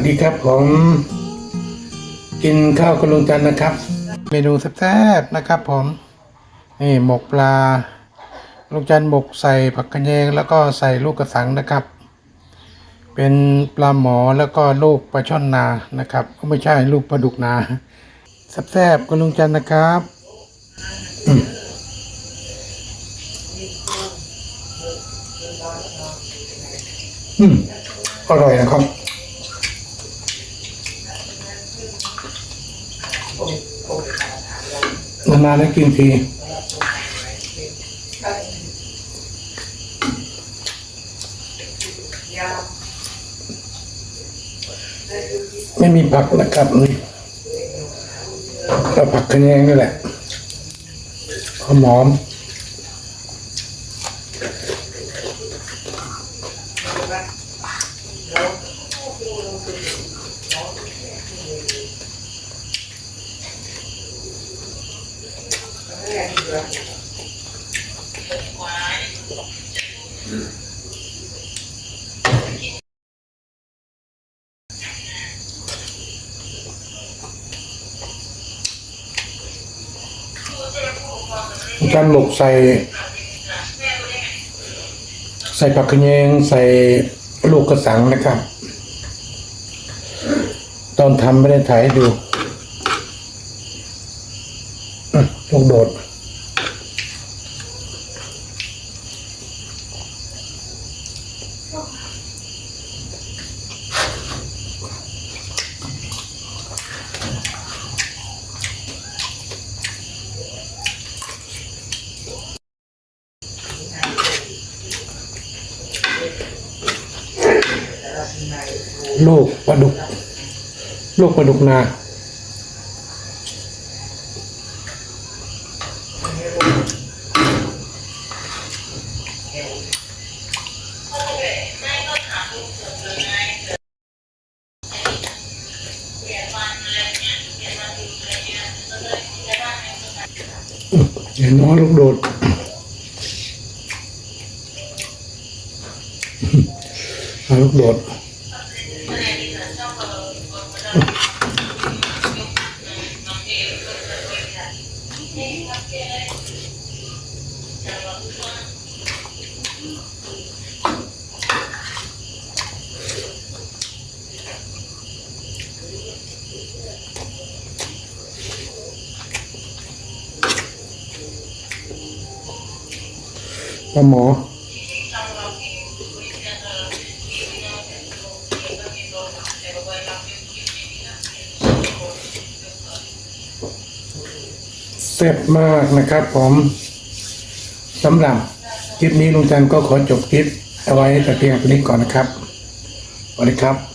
วัสดีครับผมกินข้าวกับลุงจันทร์นะครับ เมนูแซ่บๆนะครับผม นี่หมกปลาลุงจันทร์หมกใส่ผักกระเยงแล้วก็ใส่ลูกกระสังนะครับ เป็นปลาหมอแล้วก็ลูกปลาช่อนนานะครับก็ไม่ใช่ลูกปลาดุกนาแซ่บๆกับลุงจันทร์นะครับอืมอืมอร่อยนะครับ นานๆได้กินทีไม่มีผักนะครับนี่ก็ผักขะแยงนี่แหละหอมหอม การหมกใส่ ใส่ผักขยงใส่ลูกกระสังนะครับ ตอนทำไม่ได้ถ่ายให้ดูลูกโดด ลูกปลาดุกลูกปลาดุกนาเห็นน้อยลูกโดดเอาลูกโดด ป ลาหมอเสร็จมากนะครับผมสำหรับคลิปนี้ลุงจันก็ขอจบคลิปเอาไว้แต่เพียงเท่านี้ก่อนนะครับสวัสดีครับ